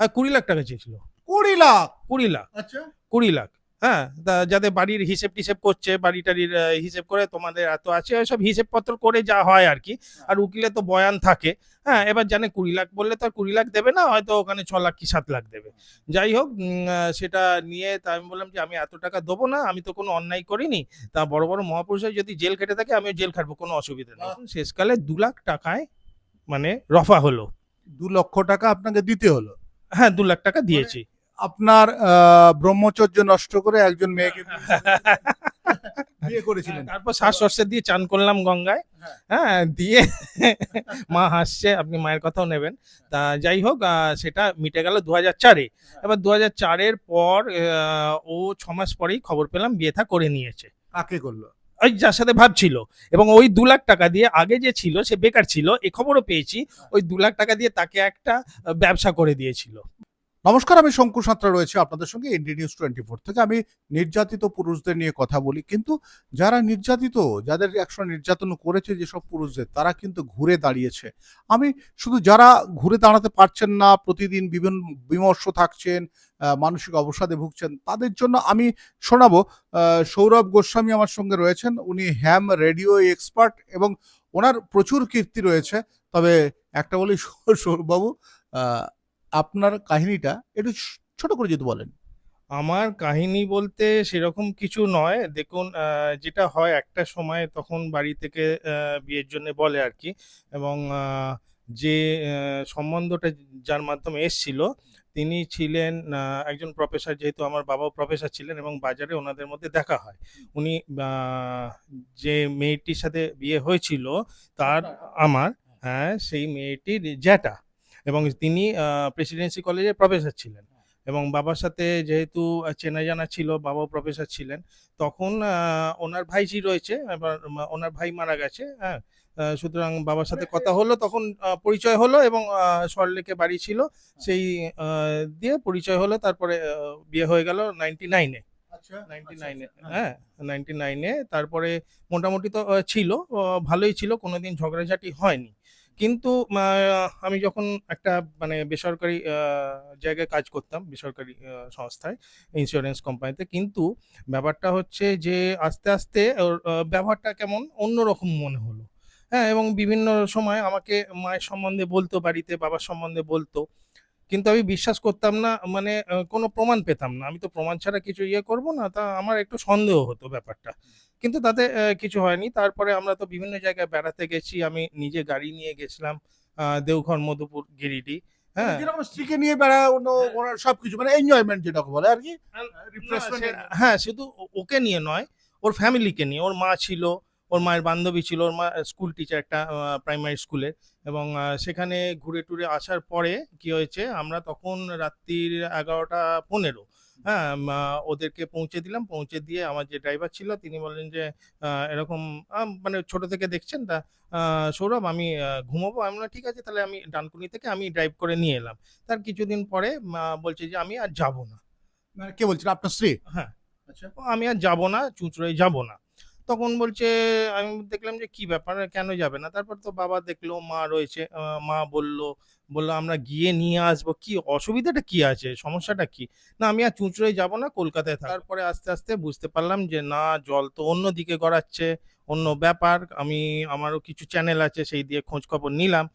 আর কুড়ি লাখ টাকা চেয়েছিল। কুড়ি লাখ? কুড়ি লাখ। আচ্ছা। কুড়ি লাখ। হ্যাঁ তা যাদের বাড়ির হিসেব টিসেব করছে বাড়ি টাড়ির হিসেব করে তোমাদের এত আছে সব হিসেব পত্র করে যা হয় আর কি। আর উকিলে তো বয়ান থাকে। হ্যাঁ এবার জানে কুড়ি লাখ বললে তো আর কুড়ি লাখ দেবে না হয়তো ওখানে ছ লাখ কি সাত লাখ দেবে। যাই হোক সেটা নিয়ে তা আমি বললাম যে আমি এত টাকা দেবো না আমি তো কোনো অন্যায় করিনি। তা বড় বড় মহাপুরুষের যদি জেল কেটে থাকে আমি জেল খাটবো কোনো অসুবিধা নেই। শেষকালে দু লাখ টাকায় মানে রফা হলো। দু লক্ষ টাকা আপনাকে দিতে হলো। হ্যাঁ দু লাখ টাকা দিয়েছি। আপনার ব্রহ্মচর্য নষ্ট করে একজন মেয়েকে বিয়ে করেছিলেন। তারপর শ্বাস সর্ষে দিয়ে চান করলাম গঙ্গায়। হ্যাঁ। হ্যাঁ দিয়ে মা হাসছে আপনি মায়ের কথাও নেবেন। তা যাই হোক সেটা মিটে গেল দু হাজার চারে। এবার দু হাজার চারের পর ও ছ মাস পরেই খবর পেলাম বিয়ে থা করে নিয়েছে। কাকে করল? যার সাথে ভাবছিল। এবং ওই দু লাখ টাকা দিয়ে আগে যে ছিল, সে বেকার ছিল, এ খবরও পেয়েছি, ওই দু লাখ টাকা দিয়ে তাকে একটা ব্যবসা করে দিয়েছিল। নমস্কার, আমি শঙ্কু সাঁতরা রয়েছে আপনাদের সঙ্গে এনডি নিউজ টোয়েন্টি ফোর থেকে। আমি নির্যাতিত পুরুষদের নিয়ে কথা বলি, কিন্তু যারা নির্যাতিত, যাদের একসময় নির্যাতন করেছে যেসব পুরুষদের, তারা কিন্তু ঘুরে দাঁড়িয়েছে। আমি শুধু যারা ঘুরে দাঁড়াতে পারছেন না, প্রতিদিন বিভিন্ন বিমর্ষ থাকছেন মানসিক অবসাদে ভুগছেন, তাদের জন্য আমি শোনাবো সৌরভ গোস্বামী আমার সঙ্গে রয়েছেন। উনি হ্যাম রেডিও এক্সপার্ট এবং ওনার প্রচুর কীর্তি রয়েছে। তবে একটা বলি সৌরভবাবু আপনার কাহিনীটা একটু ছোট করে যদি বলেন। আমার কাহিনী বলতে সেরকম কিছু নয়। দেখুন যেটা হয় একটা সময় তখন বাড়ি থেকে বিয়ের জন্য বলে আর কি। এবং যে সম্বন্ধটা যার মাধ্যমে এসছিল তিনি ছিলেন একজন প্রফেসর যেহেতু আমার বাবাও প্রফেসর ছিলেন এবং বাজারে ওনাদের মধ্যে দেখা হয়। উনি যে মেয়েটির সাথে বিয়ে হয়েছিল তার আমার হ্যাঁ সেই মেয়েটির জ্যাঠা। এবং তিনি প্রেসিডেন্সি কলেজে প্রফেসর ছিলেন। এবং বাবার সাথে যেহেতু চেনা জানা ছিল বাবাও প্রফেসর ছিলেন তখন ওনার ভাইজি রয়েছে এবার ওনার ভাই মারা গেছে হ্যাঁ? সুতরাং বাবার সাথে কথা হলো তখন পরিচয় হলো এবং সল্টলেকে বাড়ি ছিল। সেই দিয়ে পরিচয় হলো তারপরে বিয়ে হয়ে গেল নাইনটি নাইনে আচ্ছা। নাইনটি নাইনে হ্যাঁ নাইনটি নাইনে তারপরে মোটামুটি তো ছিল ভালোই ছিল কোনোদিন ঝগড়াঝাটি হয়নি। কিন্তু আমি যখন একটা মানে বেসরকারি জায়গায় কাজ করতাম, বেসরকারি সংস্থায় ইন্স্যুরেন্স কোম্পানিতে কিন্তু ব্যাপারটা হচ্ছে যে, আস্তে আস্তে ব্যবহারটা কেমন অন্যরকম মনে হলো। হ্যাঁ এবং বিভিন্ন সময় আমাকে মায়ের সম্বন্ধে বলতো, বাড়িতে বাবার সম্বন্ধে বলতো। কিন্তু আমি বিশ্বাস করতাম না মানে কোনো প্রমাণ পেতাম না। আমি তো প্রমাণ ছাড়া কিছু ইয়ে করব না তা আমার একটু সন্দেহ হতো ব্যাপারটা। কিন্তু তাতে কিছু হয়নি। তারপরে আমরা তো বিভিন্ন জায়গায় বেড়াতে গেছি আমি নিজে গাড়ি নিয়ে গেছিলাম দেওঘর মধুপুর গিরিডি হ্যাঁ। যেরকম স্ত্রীকে নিয়ে বেড়ানো ওনার সবকিছু মানে এনজয়মেন্ট যেটাকে বলে আর কি? হ্যাঁ শুধু ওকে নিয়ে নয় ওর ফ্যামিলিকে নিয়ে ওর মা ছিল ওর মায়ের বান্ধবী ছিল ওর মা স্কুল টিচার একটা প্রাইমারি স্কুলে এবং সেখানে ঘুরে টুরে আসার পরে কি হয়েছে আমরা তখন রাত্রির এগারোটা পনেরো হ্যাঁ ওদেরকে পৌঁছে দিলাম পৌঁছে দিয়ে আমার যে ড্রাইভার ছিল তিনি বললেন যে এরকম মানে ছোট থেকে দেখছেন তা সৌরভ আমি ঘুমাবো। আমি বললাম, ঠিক আছে তাহলে আমি ডানকুনি থেকে আমি ড্রাইভ করে নিয়ে এলাম। তার কিছুদিন পরে বলছে যে আমি আর যাব না। মানে কে বলছেন আপনার স্ত্রী? হ্যাঁ। আচ্ছা। আমি আর যাব না চুঁচড়ায় যাব না। তখন বলছে, আমি দেখলাম যে কি ব্যাপার? কেন যাবে না? তারপর তো বাবা দেখল, মা রয়েছে মা বলল বলল আমরা গিয়ে নিয়ে আসব। কি? অসুবিধাটা কি আছে? সমস্যাটা কি? না আমি আর চুঁচড়ায় যাব না কলকাতায়। তারপরে আস্তে আস্তে বুঝতে পারলাম যে না জল তো অন্য দিকে গড়াচ্ছে অন্য ব্যাপার। আমি আমারও কিছু চ্যানেল আছে সেই দিয়ে খোঁজ খবর নিলাম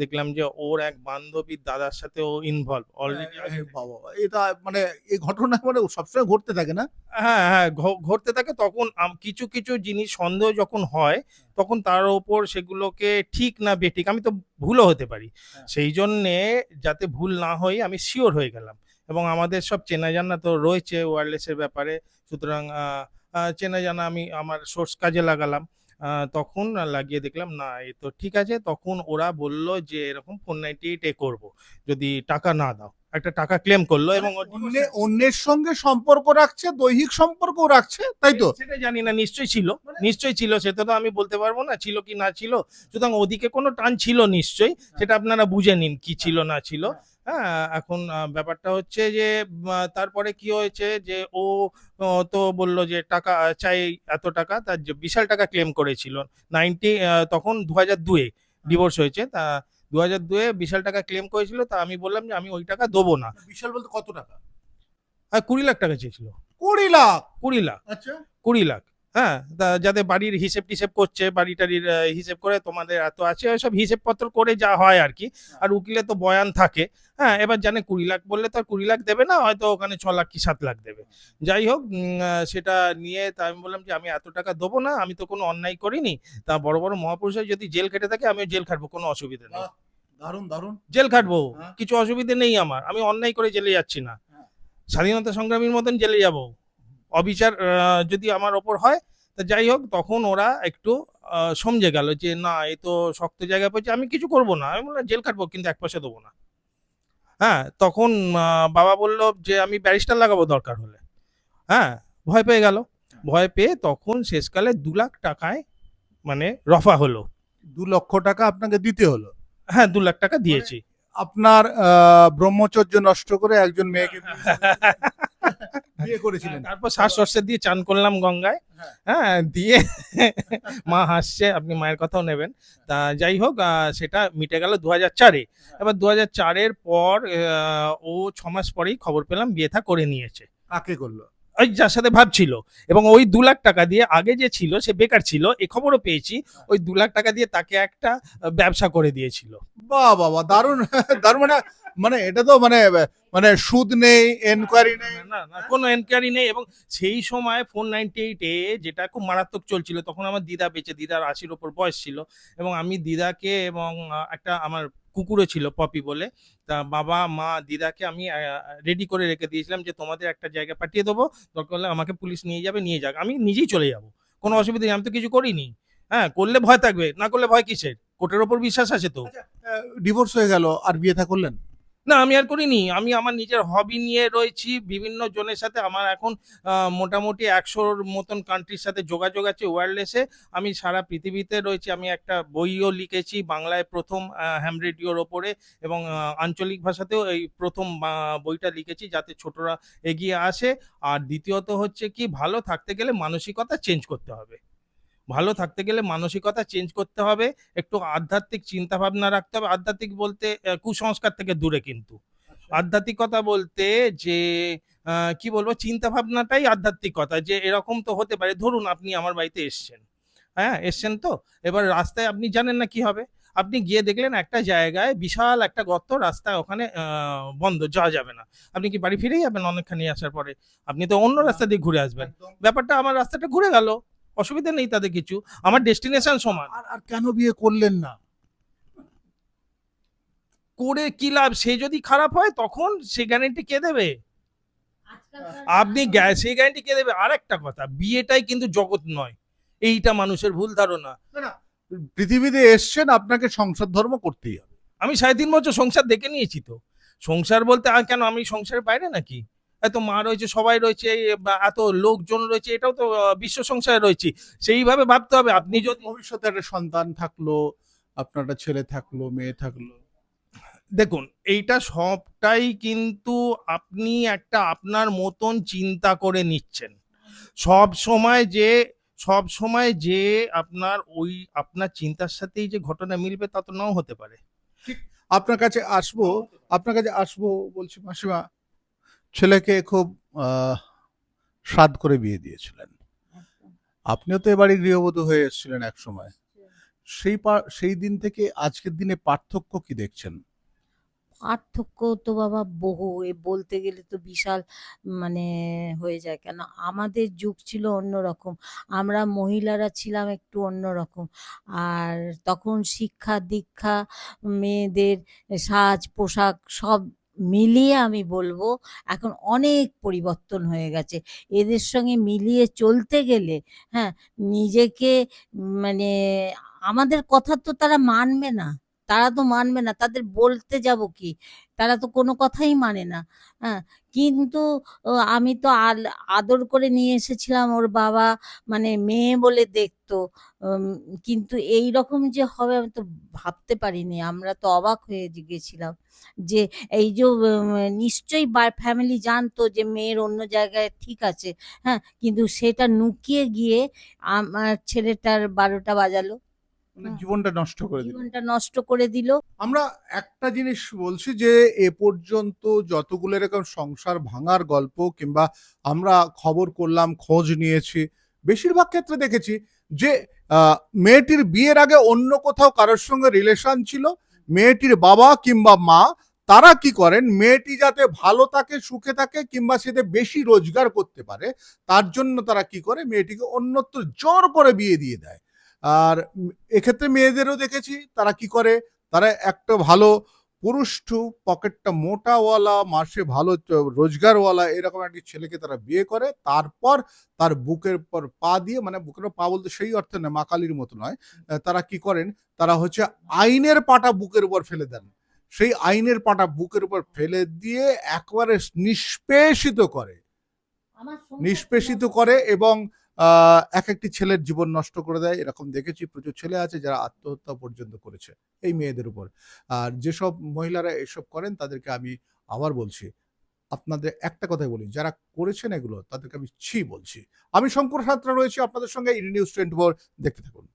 দেখলাম যে ওর এক বান্ধবীর দাদার সাথে ও ইনভলভ অলরেডি বাবা, এটা মানে এই ঘটনা মানে সবসময় ঘটতে থাকে না? হ্যাঁ হ্যাঁ ঘটতে থাকে। তখন কিছু কিছু জিনিস সন্দেহ যখন হয় তখন তার ওপর সেগুলোকে ঠিক না বেঠিক আমি তো ভুলও হতে পারি। হ্যাঁ। সেই জন্যে যাতে ভুল না হই আমি শিওর হয়ে গেলাম। এবং আমাদের সব চেনা জানা তো রয়েছে ওয়্যারলেসের ব্যাপারে। সুতরাং চেনা জানা আমি আমার সোর্স কাজে লাগালাম। তখন লাগিয়ে দেখলাম, না, এ তো ঠিক আছে। তখন ওরা বলল যে, এরকম ফোর নাইনটি এইট এ করব। যদি টাকা না দাও। একটা টাকা ক্লেম করল এবং অন্যের সঙ্গে সম্পর্ক রাখছে দৈহিক সম্পর্ক রাখছে তাই তো? সেটা জানি না নিশ্চয়ই ছিল। মানে- নিশ্চয়ই ছিল সেটা তো আমি বলতে পারব না ছিল কি না ছিল। সুতরাং ওদিকে কোনো টান ছিল নিশ্চয়ই সেটা আপনারা বুঝে নিন কি ছিল না ছিল। হ্যাঁ এখন ব্যাপারটা হচ্ছে যে তারপরে কি হয়েছে যে ও ও তো বলল যে টাকা চাই এত টাকা তার বিশাল টাকা ক্লেম করেছিল। নাইনটি তখন দু হাজার দুয়ে ডিভোর্স হয়েছে তা দু হাজার দুয়ে বিশাল টাকা ক্লেম করেছিল তা আমি বললাম যে আমি ওই টাকা দেবো না। বিশাল বলতে কত টাকা? আর কুড়ি লাখ টাকা চেয়েছিল। কুড়ি লাখ? কুড়ি লাখ। আচ্ছা। কুড়ি লাখ। হ্যাঁ তা যাদের বাড়ির হিসেব টিসেব করছে বাড়ি টাড়ির হিসেব করে তোমাদের এত আছে ওইসব হিসেব পত্র করে যা হয় আর কি। আর উকিলে তো বয়ান থাকে। হ্যাঁ এবার জানে কুড়ি লাখ বললে তো আর কুড়ি লাখ দেবে না হয়তো ওখানে ছ লাখ কি সাত লাখ দেবে। যাই হোক সেটা নিয়ে তা আমি বললাম যে আমি এত টাকা দেবো না আমি তো কোনো অন্যায় করিনি। তা বড় বড় মহাপুরুষের যদি জেল খেটে থাকে আমিও জেল খাটবো কোনো অসুবিধা নেই। দারুণ দারুণ। জেল খাটবো। হ্যাঁ। কিছু অসুবিধে নেই আমার। আমি অন্যায় করে জেলে যাচ্ছি না। হ্যাঁ। স্বাধীনতা সংগ্রামীর মতন জেলে যাব। অবিচার যদি আমার ওপর হয় তা যাই হোক তখন ওরা একটু সমঝে গেল যে না এই তো শক্ত জায়গায় পড়ছে আমি কিছু করব না। আমি বললাম জেল কাটবো কিন্তু এক পয়সা দেবো না। হ্যাঁ তখন বাবা বলল যে আমি ব্যারিস্টার লাগাবো দরকার হলে। হ্যাঁ ভয় পেয়ে গেল। ভয় পেয়ে তখন শেষকালে দু লাখ টাকায় মানে রফা হলো। দু লক্ষ টাকা আপনাকে দিতে হলো। হ্যাঁ দু লাখ টাকা দিয়েছি। আপনার ব্রহ্মচর্য নষ্ট করে একজন মেয়েকে বিয়ে করেছিলেন। তারপর শ্বাস সর্ষে দিয়ে চান করলাম গঙ্গায়। হ্যাঁ। হ্যাঁ দিয়ে মা হাসছে আপনি মায়ের কথাও নেবেন। তা যাই হোক সেটা মিটে গেল দু হাজার চারে এবার দু হাজার চারের পর ও ছ মাস পরেই খবর পেলাম বিয়ে থা করে নিয়েছে। কাকে করল? ওই যার সাথে ভাবছিল। এবং ওই দু লাখ টাকা দিয়ে আগে যে ছিল সে বেকার ছিল এ খবরও পেয়েছি ওই দু লাখ টাকা দিয়ে তাকে একটা ব্যবসা করে দিয়েছিল। বাহ বাবা দারুণ দারুণ মানে মানে এটা তো মানে মানে সুদ নেই এনকোয়ারি নেই। না না কোনো এনকোয়ারি নেই এবং সেই সময় ফোর নাইনটি এইটে যেটা খুব মারাত্মক চলছিল তখন আমার দিদা বেঁচে দিদার আশির ওপর বয়স ছিল এবং আমি দিদাকে এবং একটা আমার কুকুরও ছিল, পপি বলে। তা বাবা, মা, দিদাকে আমি রেডি করে রেখে দিয়েছিলাম যে তোমাদের একটা জায়গা পাঠিয়ে দেবো। দরকার হলে আমাকে পুলিশ নিয়ে যাবে, নিয়ে যাক। আমি নিজেই চলে যাব। কোনো অসুবিধা নেই, আমি তো কিছু করিনি। হ্যাঁ করলে ভয় থাকবে, না করলে ভয় কিসের? কোর্টের ওপর বিশ্বাস আছে তো? ডিভোর্স হয়ে গেল, আর বিয়ে থা করলেন? না, আমি আর করিনি। আমি আমার নিজের হবি নিয়ে রয়েছি। বিভিন্ন জনের সাথে আমার এখন মোটামুটি একশোর মতন কান্ট্রির সাথে যোগাযোগ আছে ওয়্যারলেসে আমি সারা পৃথিবীতে রয়েছি। আমি একটা বইও লিখেছি বাংলায় প্রথম হ্যাম রেডিওর ওপরে এবং আঞ্চলিক ভাষাতেও এই প্রথম বইটা লিখেছি যাতে ছোটরা এগিয়ে আসে। আর দ্বিতীয়ত হচ্ছে কি, ভালো থাকতে গেলে মানসিকতা চেঞ্জ করতে হবে। ভালো থাকতে গেলে মানসিকতা চেঞ্জ করতে হবে একটু আধ্যাত্মিক চিন্তা ভাবনা রাখতে হবে। আধ্যাত্মিক বলতে কুসংস্কার থেকে দূরে কিন্তু। আধ্যাত্মিকতা বলতে যে কি বলব চিন্তা ভাবনাটাই আধ্যাত্মিকতা। যে এরকম তো হতে পারে। ধরুন আপনি আমার বাড়িতে এসছেন হ্যাঁ এসছেন তো? এবার রাস্তায় আপনি জানেন না কি হবে? আপনি গিয়ে দেখলেন একটা জায়গায় বিশাল একটা গর্ত রাস্তায় ওখানে বন্ধ যাওয়া যাবে না। আপনি কি বাড়ি ফিরেই যাবেন অনেকখানি আসার পরে? আপনি তো অন্য রাস্তা দিয়ে ঘুরে আসবেন। ব্যাপারটা আমার রাস্তাটা ঘুরে গেল। অসুবিধা নেই তাতে কিছু। আমার ডেস্টিনেশন সমান। আর আর কেন বিয়ে করলেন না? করে কি লাভ? সে যদি খারাপ হয় তখন সে গ্যারেন্টি কে দেবে? আপনি সেই গ্যারেন্টি কে দেবে? আর একটা কথা বিয়েটাই কিন্তু জগৎ নয়। এইটা মানুষের ভুল ধারণা। পৃথিবীতে এসছেন আপনাকে সংসার ধর্ম করতেই হবে। আমি সাড়ে তিন বছর সংসার দেখে নিয়েছি তো। সংসার বলতে আর কেন আমি সংসারের বাইরে নাকি? এত মা রয়েছে সবাই রয়েছে এত লোকজন রয়েছে এটাও তো বিশ্ব সংসারে রয়েছে। সেইভাবে ভাবতে হবে আপনি যদি ভবিষ্যতে একটা সন্তান থাকল আপনার একটা ছেলে থাকল মেয়ে থাকল। দেখুন এইটা সবটাই কিন্তু আপনি একটা আপনার মতন চিন্তা করে নিচ্ছেন। সব সময় যে সব সময় যে আপনার ওই আপনার চিন্তার সাথেই যে ঘটনা মিলবে তা তো নাও হতে পারে। আপনার কাছে আসব আপনার কাছে আসব বলছি মাসিমা ছেলেকে খুব সাদ করে বিয়ে দিয়েছিলেন। আপনিও তো এবারে গৃহবধূ হয়ে এসেছিলেন এক সময় সেই সেই দিন থেকে আজকের দিনে পার্থক্য কি দেখছেন? পার্থক্য তো বাবা বহু, এ বলতে গেলে তো বিশাল মানে হয়ে যায়। কেন আমাদের যুগ ছিল অন্যরকম আমরা মহিলারা ছিলাম একটু অন্যরকম আর তখন শিক্ষা, দীক্ষা, মেয়েদের সাজ পোশাক সব মিলিয়ে আমি বলব, এখন অনেক পরিবর্তন হয়ে গেছে। এদের সঙ্গে মিলিয়ে চলতে গেলে হ্যাঁ নিজেকে মানে আমাদের কথা তো তারা মানবে না। তারা তো মানবে না, তাদের বলতে যাব কি? তারা তো কোনো কথাই মানে না। হ্যাঁ কিন্তু আমি তো আদর করে নিয়ে এসেছিলাম ওর বাবা মানে মেয়ে বলে দেখতো। কিন্তু এই রকম যে হবে আমি তো ভাবতে পারিনি। আমরা তো অবাক হয়ে গেছিলাম যে এই যে নিশ্চয়ই ফ্যামিলি জানতো যে মেয়ের অন্য জায়গায় ঠিক আছে। হ্যাঁ কিন্তু সেটা নুকিয়ে গিয়ে আমার ছেলেটার বারোটা বাজালো। জীবনটা নষ্ট করে দিল। জীবনটা নষ্ট করে দিল। আমরা একটা জিনিস বলছি যে এ পর্যন্ত যতগুলো এরকম সংসার ভাঙার গল্প কিংবা আমরা খবর করলাম খোঁজ নিয়েছি বেশিরভাগ ক্ষেত্রে দেখেছি যে মেয়েটির বিয়ের আগে অন্য কোথাও কারোর সঙ্গে রিলেশন ছিল মেয়েটির বাবা কিংবা মা তারা কি করেন? মেয়েটি যাতে ভালো থাকে সুখে থাকে কিংবা সেতে বেশি রোজগার করতে পারে তার জন্য তারা কি করে? মেয়েটিকে অন্যত্র জোর করে বিয়ে দিয়ে দেয়। আর এক্ষেত্রে মেয়েদেরও দেখেছি তারা কি করে? তারা একটা ভালো পুরুষ্ঠু পকেটটা মোটাওয়ালা মাসে ভালো রোজগারওয়ালা এরকম একটি ছেলেকে তারা বিয়ে করে তারপর তার বুকের পর পা দিয়ে মানে বুকের পা বলতে সেই অর্থে না মাকালির মতো নয় তারা কি করেন? তারা হচ্ছে আইনের পাটা বুকের উপর ফেলে দেন। সেই আইনের পাটা বুকের উপর ফেলে দিয়ে একবারে নিষ্পেষিত করে। নিষ্পেষিত করে এবং এক একটি ছেলের জীবন নষ্ট করে দেয়। এরকম দেখেছি, প্রচুর ছেলে আছে যারা আত্মহত্যা পর্যন্ত করেছে এই মেয়েদের উপর। আর যেসব মহিলারা এসব করেন, তাদেরকে আমি আবার বলছি, আপনাদের একটা কথাই বলি, যারা করেছেন এগুলো, তাদেরকে আমি ছি বলছি। আমি শঙ্কর সাত্রা রয়েছি, আপনাদের সঙ্গে ইন্ডিয়া নিউজ টোয়েন্টি ফোর, দেখতে থাকুন।